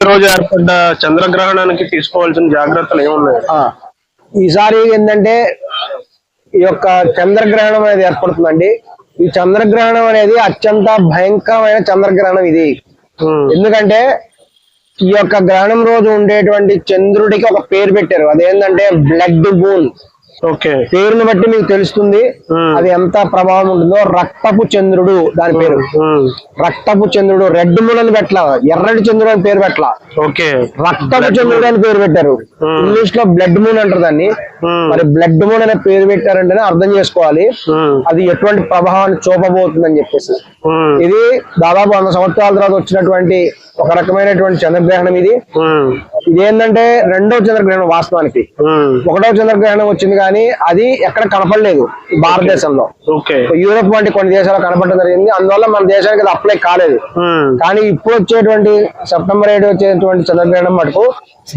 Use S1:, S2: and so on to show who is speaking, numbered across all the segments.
S1: రోజు ఏర్పడ్డ చంద్రగ్రహణానికి తీసుకోవాల్సిన జాగ్రత్తలు ఏమున్నాయి?
S2: ఈసారి ఏంటంటే ఈ యొక్క చంద్రగ్రహణం అనేది ఏర్పడుతుందండి. ఈ చంద్రగ్రహణం అనేది అత్యంత భయంకరమైన చంద్రగ్రహణం ఇది. ఎందుకంటే ఈ యొక్క గ్రహణం రోజు ఉండేటువంటి చంద్రుడికి ఒక పేరు పెట్టారు. అదేంటంటే బ్లడ్ మూన్
S1: ఓకే.
S2: పేరుని బట్టి మీకు తెలుస్తుంది. అది ఎంత ప్రభావం ఉంటుందో. రక్తపు చంద్రుడు దాని పేరు. రక్తపు చంద్రుడు రెడ్ మూన్ అని పెట్టలా ఎర్రటి చంద్రుడు అని పేరు పెట్టలా.
S1: ఓకే.
S2: రక్తపు చంద్రుడు అని పేరు పెట్టారు. ఇంగ్లీష్లో బ్లడ్ మూన్ అంటారు దాన్ని. మరి బ్లడ్ మూన్ అనే పేరు పెట్టారంటేనే అర్థం చేసుకోవాలి. అది ఎటువంటి ప్రభావాన్ని చూపబోతుందని చెప్పేసి. ఇది దాదాపు వంద సంవత్సరాల తర్వాత వచ్చినటువంటి ఒక రకమైనటువంటి చంద్రగ్రహణం ఇది. ఇదేంటంటే రెండో చంద్రగ్రహణం వాస్తవానికి.
S1: ఉమ్,
S2: ఒకటో చంద్రగ్రహణం వచ్చింది కానీ అది ఎక్కడ కనపడలేదు భారతదేశంలో.
S1: ఓకే.
S2: యూరోప్ వంటి కొన్ని దేశాల్లో కనపడడం జరిగింది. అందువల్ల మన దేశానికి అది అప్లై కాలేదు.
S1: ఉమ్,
S2: కానీ ఇప్పుడు వచ్చేటువంటి సెప్టెంబర్ ఏడు వచ్చేటువంటి చంద్రగ్రహణం మటుకు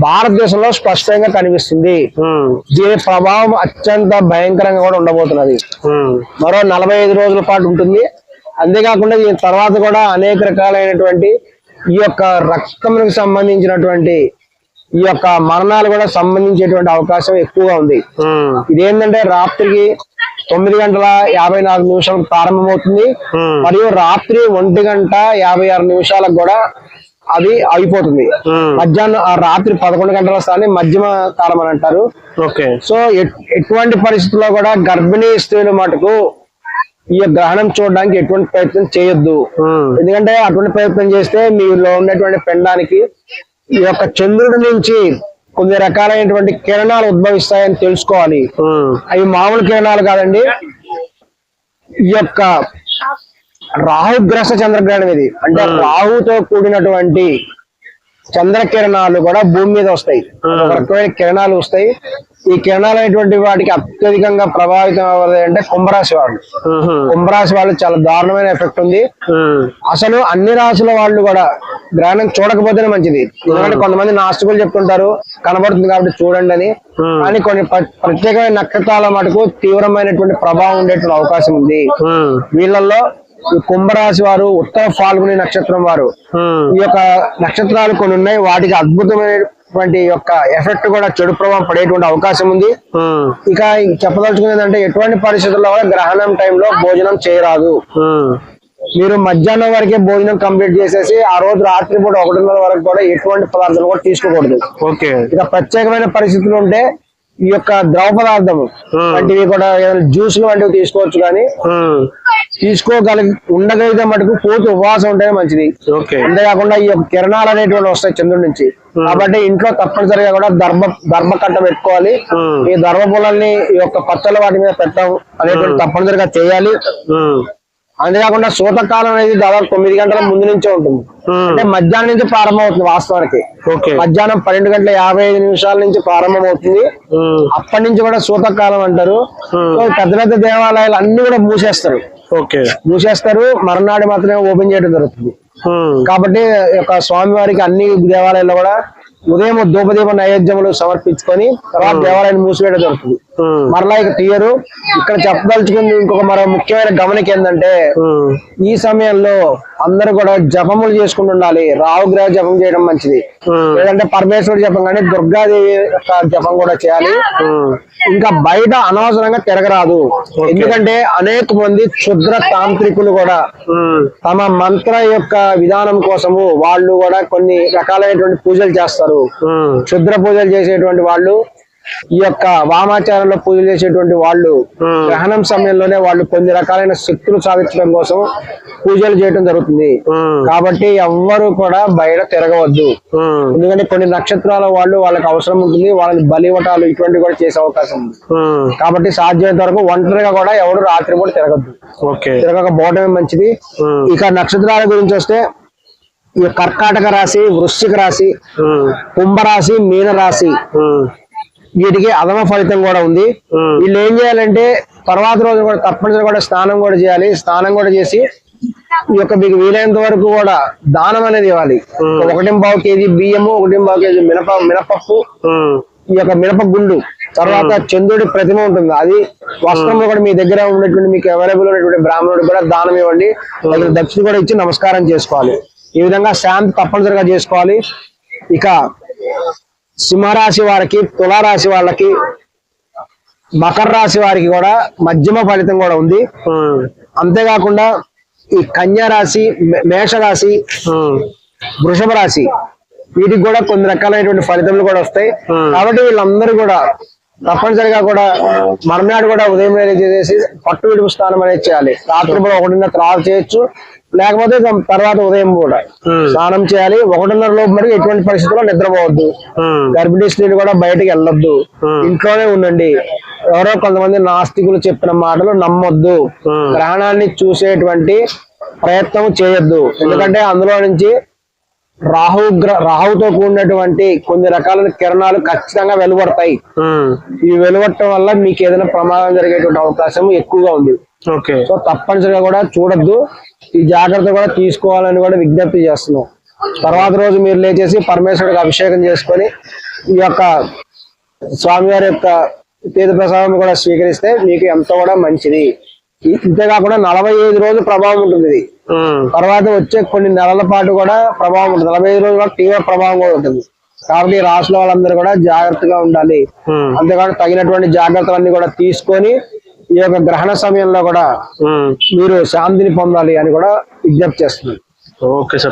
S2: భారతదేశంలో స్పష్టంగా కనిపిస్తుంది.
S1: ఉమ్,
S2: దీని ప్రభావం అత్యంత భయంకరంగా కూడా ఉండబోతున్నది. మరో నలభై ఐదు రోజుల పాటు ఉంటుంది. అంతేకాకుండా దీని తర్వాత కూడా అనేక రకాలైనటువంటి ఈ యొక్క రక్తములకు సంబంధించినటువంటి ఈ యొక్క మరణాలు కూడా సంబంధించేటువంటి అవకాశం ఎక్కువగా ఉంది. ఇదేంటంటే రాత్రికి తొమ్మిది గంటల యాభై నాలుగు నిమిషాలకు ప్రారంభమవుతుంది. మరియు రాత్రి ఒంటి గంట యాభై ఆరు నిమిషాలకు కూడా అది అయిపోతుంది. మధ్యాహ్నం రాత్రి పదకొండు గంటల స్థానం మధ్యమ కాలం అని అంటారు.
S1: ఓకే.
S2: సో ఎట్- ఎటువంటి పరిస్థితుల్లో కూడా గర్భిణీ స్త్రీలు మటుకు ఈ గ్రహణం చూడడానికి ఎటువంటి ప్రయత్నం చేయొద్దు. ఎందుకంటే అటువంటి ప్రయత్నం చేస్తే మీలో ఉన్నటువంటి పెండానికి ఈ యొక్క చంద్రుడి నుంచి కొన్ని రకాలైనటువంటి కిరణాలు ఉద్భవిస్తాయని తెలుసుకోవాలి. అవి మామూలు కిరణాలు కాదండి. ఈ యొక్క రాహుగ్రస్త చంద్రగ్రహణం ఇది. అంటే రాహుతో కూడినటువంటి చంద్రకిరణాలు కూడా భూమి మీద వస్తాయి. రకమైన కిరణాలు వస్తాయి. ఈ కిరణాలు అనేటువంటి వాటికి అత్యధికంగా ప్రభావితం అవ్వదు అంటే కుంభరాశి వాళ్ళు. కుంభరాశి వాళ్ళు చాలా దారుణమైన ఎఫెక్ట్ ఉంది. అసలు అన్ని రాశుల వాళ్ళు కూడా గ్రహణం చూడకపోతేనే మంచిది. ఎందుకంటే కొంతమంది నాస్తికులు చెప్తుంటారు కనబడుతుంది కాబట్టి చూడండి అని. కానీ కొన్ని ప్ర- ప్రత్యేకమైన నక్షత్రాల మటుకు తీవ్రమైనటువంటి ప్రభావం ఉండేటువంటి అవకాశం ఉంది. వీళ్ళల్లో ఈ కుంభరాశి వారు ఉత్తర ఫాల్గుని నక్షత్రం వారు. ఈ యొక్క నక్షత్రాలు కొన్ని ఉన్నాయి. వాటికి అద్భుతమైనటువంటి యొక్క ఎఫెక్ట్ కూడా చెడు ప్రభావం పడేటువంటి అవకాశం ఉంది. ఇక చెప్పదలుచుకునేది అంటే ఎటువంటి పరిస్థితుల్లో కూడా గ్రహణం టైంలో భోజనం చేయరాదు. మీరు మధ్యాహ్నం వరకే భోజనం కంప్లీట్ చేసేసి ఆ రోజు రాత్రి పూట ఒకటిన్నర వరకు కూడా ఎటువంటి పదార్థాలు కూడా తీసుకోకూడదు.
S1: ఓకే.
S2: ఇక ప్రత్యేకమైన పరిస్థితులు ఉంటే ఈ యొక్క ద్రవ పదార్థము
S1: Hmm.
S2: వంటివి కూడా ఏదైనా జ్యూస్లు వంటివి తీసుకోవచ్చు కానీ
S1: ఉమ్,
S2: తీసుకోగలిగి ఉండగలిగితే మటుకు పూర్తి ఉపవాసం ఉంటేనే మంచిది.
S1: ఓకే.
S2: అంతేకాకుండా ఈ యొక్క కిరణాలు అనేటువంటి వస్తాయి చంద్రుడి నుంచి. కాబట్టి ఇంట్లో తప్పనిసరిగా కూడా దర్భ దర్భ కట్ట పెట్టుకోవాలి. ఈ దర్భ పొలాల్ని ఈ యొక్క పచ్చల వాటి మీద పెట్టడం అనేటువంటి తప్పనిసరిగా చేయాలి. అంతేకాకుండా సూతకాలం అనేది దాదాపు తొమ్మిది గంటల ముందు నుంచే ఉంటుంది. అంటే మధ్యాహ్నం నుంచి ప్రారంభం అవుతుంది వాస్తవానికి మధ్యాహ్నం పన్నెండు గంటల యాభై ఐదు నిమిషాల నుంచి ప్రారంభం అవుతుంది అప్పటి నుంచి కూడా సూతకాలం అంటారు. పెద్ద పెద్ద దేవాలయాలు అన్ని కూడా మూసేస్తారు. మూసేస్తారు. మరునాడు మాత్రమే ఓపెన్ చేయడం జరుగుతుంది. కాబట్టి ఈ యొక్క స్వామివారికి అన్ని దేవాలయాల్లో కూడా ఉదయం ధూపదీప నైవేద్యములు సమర్పించుకొని తర్వాత దేవాలయాన్ని మూసివేయడం జరుగుతుంది. మరలా ఇక తీయరు. ఇక్కడ చెప్పదలుచుకుంది ఇంకొక మరో ముఖ్యమైన గమనిక ఏంటంటే ఈ సమయంలో అందరూ కూడా జపములు చేసుకుంటూ ఉండాలి. రాహుగ్రహ జపం చేయడం మంచిది. లేదంటే పరమేశ్వరుడు జపం కానీ దుర్గాదేవి యొక్క జపం కూడా చేయాలి. ఇంకా బయట అనవసరంగా తిరగరాదు. ఎందుకంటే అనేక మంది క్షుద్ర తాంత్రికులు కూడా తమ మంత్ర యొక్క విధానం కోసము వాళ్ళు కూడా కొన్ని రకాలైనటువంటి పూజలు చేస్తారు. క్షుద్ర పూజలు చేసేటువంటి వాళ్ళు ఈ యొక్క వామాచారంలో పూజలు చేసేటువంటి వాళ్ళు. గ్రహణం సమయంలోనే వాళ్ళు కొన్ని రకాలైన శక్తులు సాధించడం కోసం పూజలు చేయడం జరుగుతుంది. కాబట్టి ఎవ్వరు కూడా బయట తిరగవద్దు. ఎందుకంటే కొన్ని నక్షత్రాల వాళ్ళు వాళ్ళకి అవసరం ఉంటుంది వాళ్ళని బలివటాలు ఇటువంటివి కూడా చేసే అవకాశం ఉంది. కాబట్టి సాధ్యమైనంత వరకు ఒంటరిగా కూడా ఎవరు రాత్రి కూడా తిరగద్దు.
S1: ఓకే.
S2: తిరగకపోవడమే మంచిది. ఇక నక్షత్రాల గురించి వస్తే ఈ కర్కాటక రాశి వృశ్చిక రాశి కుంభరాశి మీన రాశి వీటికి అదమ ఫలితం కూడా ఉంది. వీళ్ళు ఏం చేయాలంటే తర్వాత రోజు కూడా తప్పనిసరిగా కూడా స్నానం కూడా చేయాలి. స్నానం కూడా చేసి ఈ యొక్క మీకు వీలైనంత వరకు కూడా దానం అనేది ఇవ్వాలి. ఒకటి పావు కేజీ బియ్యము ఒకటి పావు కేజీ మినప మినపప్పు ఈ యొక్క మినప గుండు తర్వాత చంద్రుడి ప్రతిమ ఉంటుంది. అది వస్త్రంలో కూడా మీ దగ్గర ఉన్నటువంటి మీకు అవైలబుల్ ఉన్నటువంటి బ్రాహ్మణుడికి కూడా దానం ఇవ్వండి. దక్షిణ కూడా ఇచ్చి నమస్కారం చేసుకోవాలి. ఈ విధంగా శాంతి తప్పనిసరిగా చేసుకోవాలి. ఇక సింహరాశి వారికి తులారాశి వాళ్ళకి మకర రాశి వారికి కూడా మధ్యమ ఫలితం కూడా ఉంది. అంతేకాకుండా ఈ కన్యా రాశి మే- మేష రాశి
S1: ఉమ్,
S2: వృషభ రాశి వీటికి కూడా కొన్ని రకాలైనటువంటి ఫలితములు కూడా వస్తాయి. కాబట్టి వీళ్ళందరూ కూడా తప్పనిసరిగా కూడా మర్నాడు కూడా ఉదయం చేసేసి పట్టు విడుపు స్నానం అనేది చేయాలి. రాత్రి కూడా ఒకటిన్నర తర్వాత చేయొచ్చు. లేకపోతే తర్వాత ఉదయం కూడా. స్నానం చేయాలి. ఒకటిన్నర లోపు మరి ఎటువంటి పరిస్థితుల్లో నిద్రపోవద్దు. గర్భిణీ స్త్రీలు కూడా బయటకు వెళ్ళొద్దు. ఇంట్లోనే ఉండండి. ఎవరో కొంతమంది నాస్తికులు చెప్పిన మాటలు నమ్మొద్దు. గ్రహణాన్ని చూసేటువంటి ప్రయత్నం చేయొద్దు. ఎందుకంటే అందులో నుంచి రాహు రాహుతో కూడినటువంటి కొన్ని రకాల కిరణాలు ఖచ్చితంగా వెలువడతాయి. ఇవి వెలువడటం వల్ల మీకు ఏదైనా ప్రమాదం జరిగేటువంటి అవకాశం ఎక్కువగా ఉంది. సో తప్పనిసరిగా కూడా చూడొద్దు. ఈ జాగ్రత్త కూడా తీసుకోవాలని కూడా విజ్ఞప్తి చేస్తున్నాం. తర్వాత రోజు మీరు లేచేసి పరమేశ్వరుడికి అభిషేకం చేసుకొని ఈ యొక్క స్వామివారి యొక్క తీర్థ ప్రసాదం కూడా స్వీకరిస్తే మీకు ఎంతో కూడా మంచిది. ఇంతేకాకుండా నలభై ఐదు రోజులు ప్రభావం ఉంటుంది ఇది. తర్వాత వచ్చే కొన్ని నెలల పాటు కూడా ప్రభావం ఉంటుంది. నలభై ఐదు రోజులు కూడా తీవ్ర ప్రభావం కూడా ఉంటుంది. కాబట్టి ఈ రాష్ట్ర వాళ్ళందరూ కూడా జాగ్రత్తగా ఉండాలి. అంతేకాకుండా తగినటువంటి జాగ్రత్తలన్నీ కూడా తీసుకొని ఈ యొక్క గ్రహణ సమయంలో కూడా. మీరు శాంతిని పొందాలి అని కూడా విజ్ఞప్తి చేస్తున్నాను
S1: ఓకే సార్